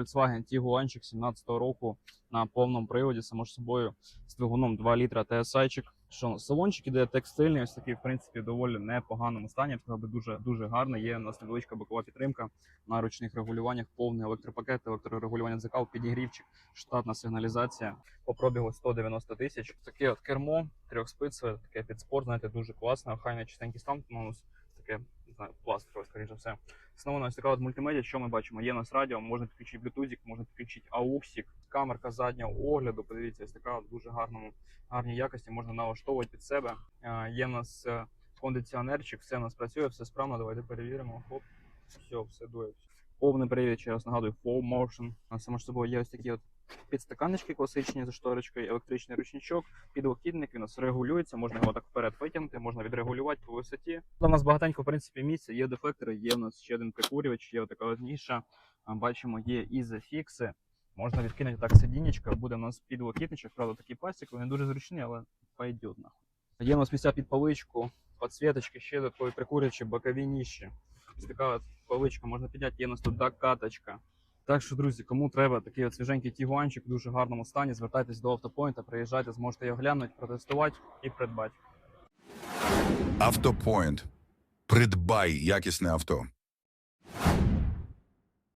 Volkswagen Tiguanчик 17-го року на повному приводі, само ж собою, з двигуном 2 літра TSI-чик. Що салончик іде текстильний, ось такий, в принципі, доволі непоганому стані. Би дуже дуже гарний. Є у нас невеличка бокова підтримка на ручних регулюваннях, повний електропакет, електрорегулювання дзеркал, підігрівчик, штатна сигналізація. По пробігу 190 тисяч. Таке от кермо, трьохспицеве, таке під спорт, знаєте, дуже класно. Охайний чистенький стан, ну, таке, знаю, пластикове, скоріше за все. Встановлена ось така от мультимедіа, що ми бачимо? Є у нас радіо, можна підключити Bluetooth, можна підключити AUX, камерка заднього огляду. Подивіться, ось така в дуже гарному, гарній якості, можна налаштовувати під себе. Є у нас е, кондиціонерчик, все у нас працює, все справно. Давайте перевіримо. Хоп, все, все дує. Повний привід, ще раз нагадую, full motion. А Само ж собою є ось такі от підстаканнички класичні за шторочкою, електричний ручничок, підлокітник, він у нас регулюється, можна його так вперед витягнути, можна відрегулювати по висоті. У нас багатенько, в принципі, місця, є дефлектори, є у нас ще один прикурювач, є така от ніша. Бачимо, є ізофікси. Можна відкинути так сидінечко, буде у нас підлокітничок, правда, такий пластик, він дуже зручний, але пойдет нахуй. Є у нас місця під паличку, підсвіточки, ще додаткові прикурювачі, бокові ніші. Така от паличка можна підняти, є у нас тут докаточка. Так що, друзі, кому треба такий от свіженький тігуанчик в дуже гарному стані, звертайтесь до автопоінта, приїжджайте, зможете його глянути, протестувати і придбати. Автопоінт. Придбай якісне авто.